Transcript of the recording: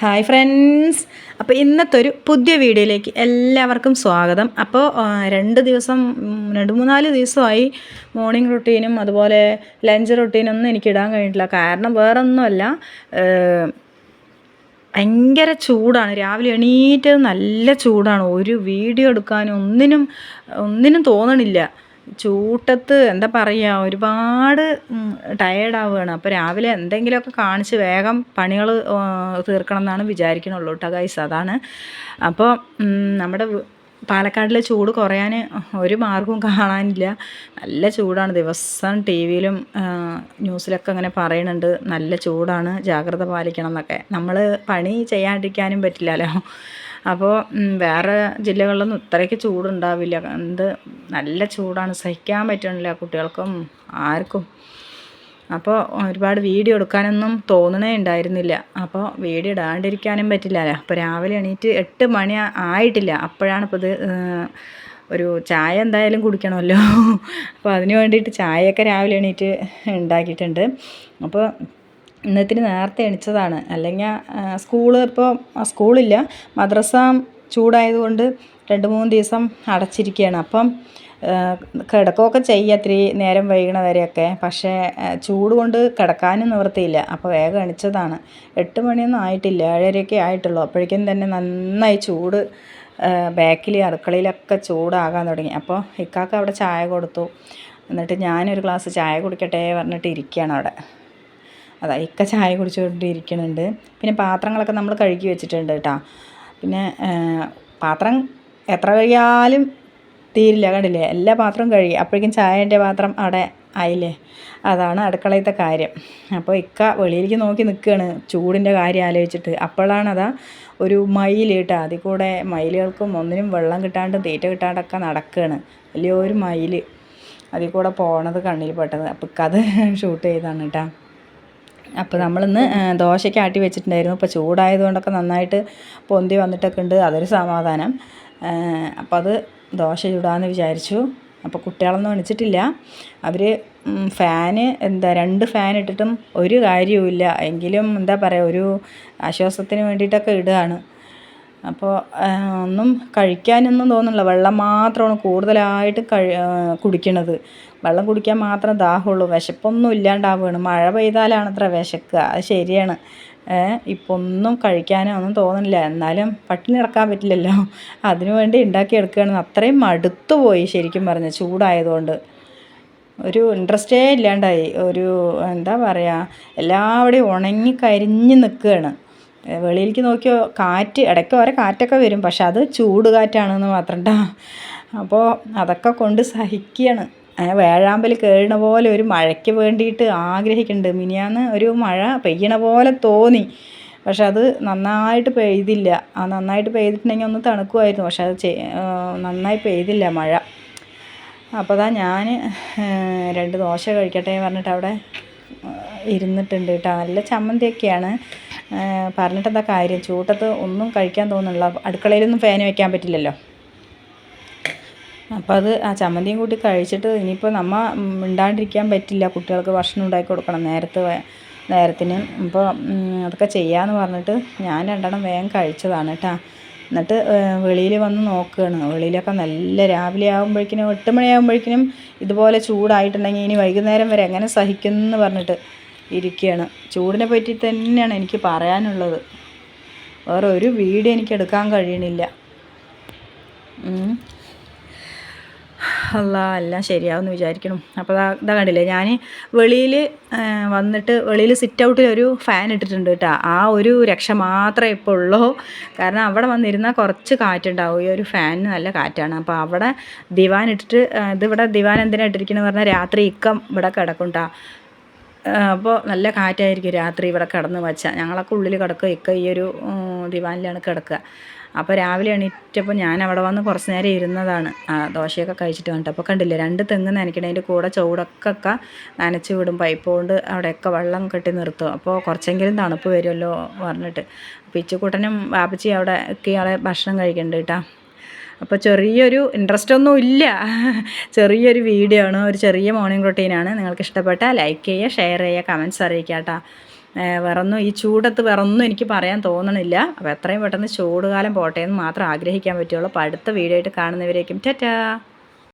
Hi friends അപ്പോൾ ഇന്നത്തെ ഒരു പുതിയ വീഡിയോയിലേക്ക് എല്ലാവർക്കും സ്വാഗതം. അപ്പോൾ രണ്ട് ദിവസം രണ്ട് മൂന്നാൽ ദിവസമായി മോർണിംഗ് റുട്ടീനും അതുപോലെ ലഞ്ച് റുട്ടീനൊന്നും എനിക്ക് ഇടാൻ കഴിഞ്ഞിട്ടില്ല. കാരണം വേറൊന്നുമല്ല ഭയങ്കര ചൂടാണ്. രാവിലെ എണീറ്റത് നല്ല ചൂടാണ്. ഒരു വീഡിയോ എടുക്കാനും ഒന്നിനും ഒന്നിനും തോന്നണില്ല. ചൂട്ടത്ത് എന്താ പറയുക ഒരുപാട് ടയേർഡാവുകയാണ്. അപ്പോൾ രാവിലെ എന്തെങ്കിലുമൊക്കെ കാണിച്ച് വേഗം പണികൾ തീർക്കണം എന്നാണ് വിചാരിക്കണുള്ളൂ കേട്ടോ ഗൈസ്. അതാണ്. അപ്പോൾ നമ്മുടെ പാലക്കാടിലെ ചൂട് കുറയാൻ ഒരു മാർഗവും കാണാനില്ല. നല്ല ചൂടാണ്. ദിവസം ടി വിയിലും ന്യൂസിലൊക്കെ അങ്ങനെ പറയുന്നുണ്ട് നല്ല ചൂടാണ്. ജാഗ്രത പാലിക്കണം എന്നൊക്കെ. നമ്മൾ പണി ചെയ്യാണ്ടിരിക്കാനും പറ്റില്ലല്ലോ. അപ്പോൾ വേറെ ജില്ലകളിലൊന്നും ഇത്രയ്ക്ക് ചൂടുണ്ടാവില്ല. എന്ത് നല്ല ചൂടാണ്. സഹിക്കാൻ പറ്റണില്ല കുട്ടികൾക്കും ആർക്കും. അപ്പോൾ ഒരുപാട് വീഡിയോ എടുക്കാനൊന്നും തോന്നണേ ഉണ്ടായിരുന്നില്ല. അപ്പോൾ വീഡിയോ ഇടാണ്ടിരിക്കാനും പറ്റില്ലല്ലോ അപ്പോൾ രാവിലെ എണീറ്റ് എട്ട് മണി ആയിട്ടില്ല. അപ്പോഴാണ് ഇപ്പോൾ ഇത് ഒരു ചായ എന്തായാലും കുടിക്കണമല്ലോ. അപ്പോൾ അതിന് വേണ്ടിയിട്ട് ചായയൊക്കെ രാവിലെ എണീറ്റ് ഉണ്ടാക്കിയിട്ടുണ്ട്. അപ്പോൾ ഇന്നത്തിന് നേരത്തെ എണിച്ചതാണ്. അല്ലെങ്കിൽ സ്കൂൾ ഇപ്പോൾ സ്കൂളില്ല. മദ്രസ ചൂടായതുകൊണ്ട് രണ്ട് മൂന്ന് ദിവസം അടച്ചിരിക്കുകയാണ്. അപ്പം കിടക്കുകയൊക്കെ ചെയ്യുക ഇത്തിരി നേരം വൈകണ വരെയൊക്കെ പക്ഷേ ചൂട് കൊണ്ട് കിടക്കാനും നിവൃത്തിയില്ല. അപ്പോൾ വേഗം എണിച്ചതാണ്. എട്ട് മണിയൊന്നും ആയിട്ടില്ല. ഏഴരയൊക്കെ ആയിട്ടുള്ളൂ. അപ്പോഴേക്കും തന്നെ നന്നായി ചൂട് ബാക്കിൽ അടുക്കളയിലൊക്കെ ചൂടാകാൻ തുടങ്ങി. അപ്പോൾ ഇക്കാക്ക് അവിടെ ചായ കൊടുത്തു. എന്നിട്ട് ഞാനൊരു ഗ്ലാസ് ചായ കുടിക്കട്ടെ പറഞ്ഞിട്ട് ഇരിക്കുകയാണ് അവിടെ. അതാ ഇക്ക ചായ കുടിച്ചുകൊണ്ടിരിക്കുന്നുണ്ട് പിന്നെ പാത്രങ്ങളൊക്കെ നമ്മൾ കഴുകി വെച്ചിട്ടുണ്ട് കേട്ടോ പിന്നെ പാത്രം എത്ര കഴുകിയാലും തീരില്ല കണ്ടില്ലേ? എല്ലാ പാത്രവും കഴുകി. അപ്പോഴേക്കും ചായേന്റെ പാത്രം അവിടെ ആയില്ലേ? അതാണ് അടുക്കളയത്തെ കാര്യം. അപ്പോൾ ഇക്ക വെളിയിലേക്ക് നോക്കി നിൽക്കുകയാണ് ചൂടിന്റെ കാര്യം ആലോചിച്ചിട്ട്. അപ്പോഴാണ് അതാ ഒരു മയിൽ കേട്ടോ അതിൽ കൂടെ മയിലുകൾക്കും ഒന്നിനും വെള്ളം കിട്ടാണ്ടും തീറ്റ കിട്ടാണ്ടൊക്കെ നടക്കുകയാണ് വലിയൊരു മയിൽ അതിൽ കൂടെ പോണത് കണ്ണിൽ പെട്ടത്. അപ്പം ഇക്കത് ഷൂട്ട് ചെയ്താണ് കേട്ടോ അപ്പോൾ നമ്മളിന്ന് ദോശയ്ക്ക് ആട്ടി വെച്ചിട്ടുണ്ടായിരുന്നു. അപ്പോൾ ചൂടായതുകൊണ്ടൊക്കെ നന്നായിട്ട് പൊന്തി വന്നിട്ടൊക്കെ ഉണ്ട്. അതൊരു സമാധാനം. അപ്പോൾ അത് ദോശ ചൂടാന്ന് വിചാരിച്ചു. അപ്പോൾ കുട്ടികളൊന്നും എണിച്ചിട്ടില്ല. അവർ ഫാന് എന്താ രണ്ട് ഫാൻ ഇട്ടിട്ടും ഒരു കാര്യവുമില്ല. എങ്കിലും എന്താ പറയുക ഒരു ആശ്വാസത്തിന് വേണ്ടിയിട്ടൊക്കെ ഇടുകയാണ്. അപ്പോൾ ഒന്നും കഴിക്കാനൊന്നും തോന്നുന്നില്ല. വെള്ളം മാത്രമാണ് കൂടുതലായിട്ട് കഴി കുടിക്കണത്. വെള്ളം കുടിക്കാൻ മാത്രം ദാഹമുള്ളൂ. വിശപ്പൊന്നും ഇല്ലാണ്ടാവുകയാണ്. മഴ പെയ്താലാണ് അത്ര വിശക്കുക അത് ശരിയാണ്. ഇപ്പം ഒന്നും കഴിക്കാനോ ഒന്നും തോന്നുന്നില്ല. എന്നാലും പട്ടിണി കിടക്കാൻ പറ്റില്ലല്ലോ. അതിനു വേണ്ടി ഉണ്ടാക്കിയെടുക്കുകയാണ്. അത്രയും മടുത്തു പോയി ശരിക്കും പറഞ്ഞ ചൂടായതുകൊണ്ട്. ഒരു ഇൻട്രസ്റ്റേ ഇല്ലാണ്ടായി. ഒരു എന്താ പറയുക എല്ലാവിടെയും ഉണങ്ങി കരിഞ്ഞ് നിൽക്കുകയാണ്. വെളിയിലേക്ക് നോക്കിയോ കാറ്റ് ഇടയ്ക്ക് ഓരോ കാറ്റൊക്കെ വരും പക്ഷെ അത് ചൂട് കാറ്റാണെന്ന് മാത്രം കേട്ടോ അപ്പോൾ അതൊക്കെ കൊണ്ട് സഹിക്കുകയാണ് വേഴാമ്പൽ കേഴണ പോലെ ഒരു മഴയ്ക്ക് വേണ്ടിയിട്ട് ആഗ്രഹിക്കുന്നുണ്ട് മിനിയാന്ന് ഒരു മഴ പെയ്യണ പോലെ തോന്നി. പക്ഷെ അത് നന്നായിട്ട് പെയ്തില്ല. ആ നന്നായിട്ട് പെയ്തിട്ടുണ്ടെങ്കിൽ ഒന്ന് തണുക്കുമായിരുന്നു. പക്ഷെ അത് നന്നായി പെയ്തില്ല മഴ. അപ്പോൾ അതാ ഞാൻ രണ്ട് ദോശ കഴിക്കട്ടെ പറഞ്ഞിട്ട് അവിടെ ഇരുന്നിട്ടുണ്ട് കേട്ടോ നല്ല ചമ്മന്തിയൊക്കെയാണ്. ആ, പറഞ്ഞിട്ട് എന്താ കാര്യം? ചൂട്ടത്ത് ഒന്നും കഴിക്കാൻ തോന്നുന്നില്ല. അടുക്കളയിലൊന്നും ഫാൻ വയ്ക്കാൻ പറ്റില്ലല്ലോ. അപ്പോൾ അത് ആ ചമ്മന്തിയും കൂട്ടി കഴിച്ചിട്ട് ഇനിയിപ്പോൾ നമ്മൾ മിണ്ടാണ്ടിരിക്കാൻ പറ്റില്ല. കുട്ടികൾക്ക് ഭക്ഷണം ഉണ്ടാക്കി കൊടുക്കണം നേരത്തെ നേരത്തിന്. അപ്പോൾ അതൊക്കെ ചെയ്യാമെന്ന് പറഞ്ഞിട്ട് ഞാൻ രണ്ടെണ്ണം വേഗം കഴിച്ചതാണ് കേട്ടോ എന്നിട്ട് വെളിയിൽ വന്ന് നോക്കുകയാണ് വെളിയിലൊക്കെ നല്ല രാവിലെ ആകുമ്പോഴേക്കിനും എട്ട് മണിയാകുമ്പോഴേക്കിനും ഇതുപോലെ ചൂടായിട്ടുണ്ടെങ്കിൽ ഇനി വൈകുന്നേരം വരെ എങ്ങനെ സഹിക്കുമെന്ന് പറഞ്ഞിട്ട്. ഇരിക്കുകയാണ് ചൂടിനെ പറ്റി തന്നെയാണ് എനിക്ക് പറയാനുള്ളത്. വേറെ ഒരു വീഡിയോ എനിക്ക് എടുക്കാൻ കഴിയണില്ല. അല്ല എല്ലാം ശരിയാവുമെന്ന് വിചാരിക്കണം അപ്പോൾ അതാ ഇതാ കണ്ടില്ലേ ഞാൻ വെളിയിൽ വന്നിട്ട് വെളിയിൽ സിറ്റ് ഔട്ടിൽ ഒരു ഫാൻ ഇട്ടിട്ടുണ്ട് കേട്ടോ. ആ ഒരു രക്ഷ മാത്രമേ ഇപ്പോൾ ഉള്ളൂ. കാരണം അവിടെ വന്നിരുന്നാൽ കുറച്ച് കാറ്റുണ്ടാവും. ഈ ഒരു ഫാനിന് നല്ല കാറ്റാണ്. അപ്പോൾ അവിടെ ദിവാൻ ഇട്ടിട്ട് ഇതിവിടെ ദിവാൻ എന്തിനാണ് ഇട്ടിരിക്കുന്നത് പറഞ്ഞാൽ രാത്രി ഇക്കം ഇവിടെ കിടക്കും ട്ടാ. അപ്പോൾ നല്ല കാറ്റായിരിക്കും രാത്രി ഇവിടെ കിടന്ന് വച്ചാൽ ഞങ്ങളൊക്കെ ഉള്ളിൽ കിടക്കുക ഇക്ക ഈ ഒരു ദിവാനിലാണ് കിടക്കുക. അപ്പോൾ രാവിലെ എണീറ്റപ്പോൾ ഞാൻ അവിടെ വന്ന് കുറച്ച് നേരം ഇരുന്നതാണ്. ദോശയൊക്കെ കഴിച്ചിട്ട് വന്നിട്ട്. അപ്പോൾ കണ്ടില്ലേ രണ്ട് തെങ്ങ് നനയ്ക്കണതിന്റെ കൂടെ ചൂടൊക്കെ നനച്ച് വിടും. പൈപ്പ് കൊണ്ട് അവിടെയൊക്കെ വെള്ളം കെട്ടി നിർത്തും. അപ്പോൾ കുറച്ചെങ്കിലും തണുപ്പ് വരുമല്ലോ പറഞ്ഞിട്ട്. പിച്ചുക്കുട്ടനും വാപ്പച്ചി അവിടെ ഒക്കെ ഇയാളെ ഭക്ഷണം കഴിക്കുന്നുണ്ട് കേട്ടോ അപ്പോൾ ചെറിയൊരു ഇൻട്രസ്റ്റ് ഒന്നും ഇല്ല. ചെറിയൊരു വീഡിയോ ആണ് ഒരു ചെറിയ മോർണിംഗ് റൊട്ടീനാണ് നിങ്ങൾക്ക് ഇഷ്ടപ്പെട്ടാൽ ലൈക്ക് ചെയ്യുക ഷെയർ ചെയ്യുക കമന്റ്സ് അറിയിക്കുക കേട്ടോ വേറൊന്നും ഈ ചൂടത്ത് വേറൊന്നും എനിക്ക് പറയാൻ തോന്നണില്ല. അപ്പോൾ എത്രയും പെട്ടെന്ന് ചൂടുകാലം പോട്ടെ എന്ന് മാത്രം ആഗ്രഹിക്കാൻ പറ്റുള്ളൂ. അപ്പോൾ അടുത്ത വീഡിയോ ആയിട്ട് കാണുന്നവരേക്കും ടാറ്റാ!